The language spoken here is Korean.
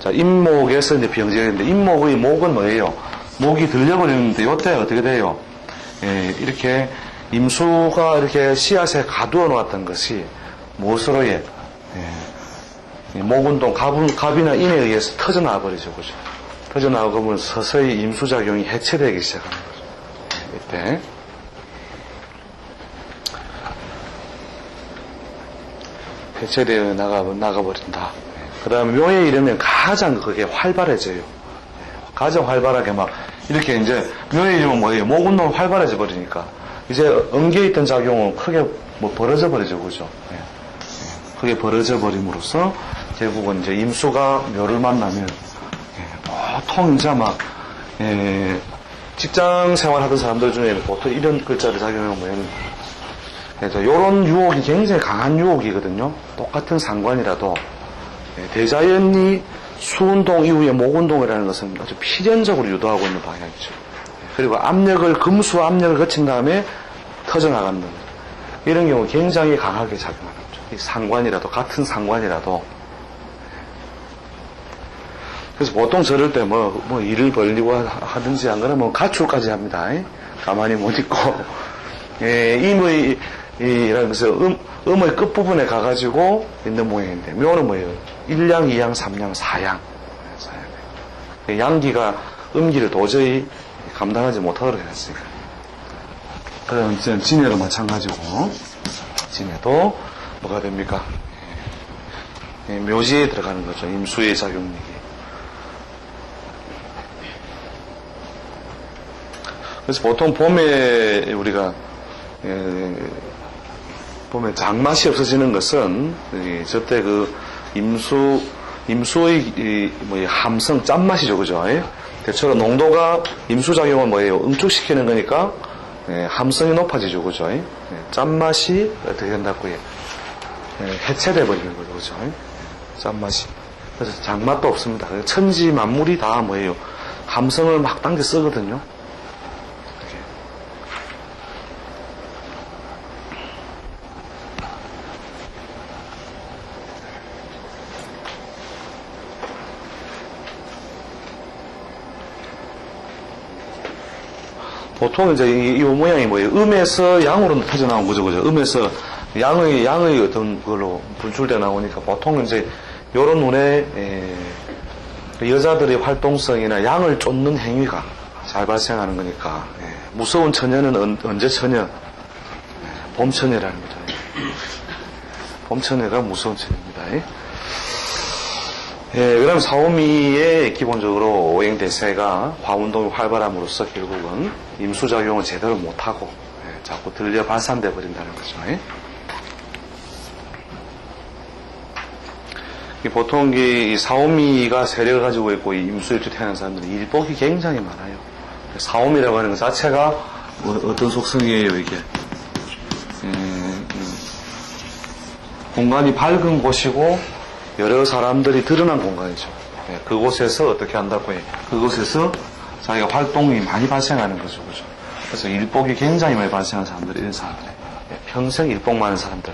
자, 임목에서 이제 병제인데, 임목의 목은 뭐예요? 목이 들려버리는데, 요때 어떻게 돼요? 예, 이렇게 임수가 이렇게 씨앗에 가두어 놓았던 것이 무엇으로 예, 예, 목운동, 갑, 갑이나 인에 의해서 터져나와 버리죠. 그죠? 터져나오면 서서히 임수작용이 해체되기 시작하는 거죠. 예, 이때. 해체되어 나가, 나가버린다. 그 다음에 묘에 이르면 가장 그게 활발해져요. 가장 활발하게 막, 이렇게 이제, 묘에 이르면 뭐예요? 목 운동이 활발해져 버리니까. 이제 엉겨 있던 작용은 크게 뭐 벌어져 버리죠. 그죠? 예. 예. 크게 벌어져 버림으로써 결국은 이제 임수가 묘를 만나면, 예, 보통 이제 막, 예, 직장 생활 하던 사람들 중에 보통 이런 글자를 작용하면 뭐예요? 이런 유혹이 굉장히 강한 유혹이거든요. 똑같은 상관이라도 예, 대자연이 수운동 이후에 목운동이라는 것은 아주 필연적으로 유도하고 있는 방향이죠. 그리고 압력을 금수 압력을 거친 다음에 터져나가는 이런 경우 굉장히 강하게 작용하는 거죠. 이 상관이라도 같은 상관이라도 그래서 보통 저럴 때 뭐, 뭐 일을 벌리고 하든지 안 그러면 가출까지 합니다. 예? 가만히 못 있고 예, 임의 이라는 것은 음, 음의 끝부분에 가가지고 있는 모양인데 묘는 뭐예요? 1양, 2양, 3양, 4양. 4양. 양기가 음기를 도저히 감당하지 못하도록 해놨으니까. 그럼 이제 진해도 마찬가지고 진해도 뭐가 됩니까? 예, 묘지에 들어가는 거죠. 임수의 작용력이. 그래서 보통 봄에 우리가 예, 보면 장맛이 없어지는 것은 이, 저때 그 임수 임수의 이, 뭐, 이 함성 짠맛이죠, 그죠? 예? 대체로 농도가 임수 작용을 뭐예요? 응축시키는 거니까 예, 함성이 높아지죠, 그죠? 예? 짠맛이 어떻게 된다고 예, 해체돼 버리는 거죠, 그죠? 예? 짠맛이 그래서 장맛도 없습니다. 천지 만물이 다 뭐예요? 함성을 막 당겨 쓰거든요. 보통 이제 이, 이 모양이 뭐예요? 음에서 양으로 터져나온 거죠, 그죠? 음에서 양의, 양의 어떤 걸로 분출돼 나오니까 보통 이제 요런 눈에, 에, 여자들의 활동성이나 양을 쫓는 행위가 잘 발생하는 거니까, 예, 무서운 처녀는 언, 언제 처녀? 예, 봄 처녀라는 거죠. 봄 처녀가 무서운 처녀입니다. 예. 예, 그럼 사오미의 기본적으로 오행 대세가 화운동이 활발함으로써 결국은 임수작용을 제대로 못하고 예, 자꾸 들려 발산돼 버린다는 거죠. 예. 이 보통 이 사오미가 세력을 가지고 있고 이 임수일주 태어난 사람들은 일복이 굉장히 많아요. 사오미라고 하는 것 자체가 뭐 어떤 속성이에요 이게? 음, 음, 공간이 밝은 곳이고 여러 사람들이 드러난 공간이죠. 예, 그곳에서 어떻게 한다고 해? 그곳에서 자기가 활동이 많이 발생하는 거죠, 그죠? 그래서 일복이 굉장히 많이 발생하는 사람들이 이런 사람들. 예, 평생 일복 많은 사람들.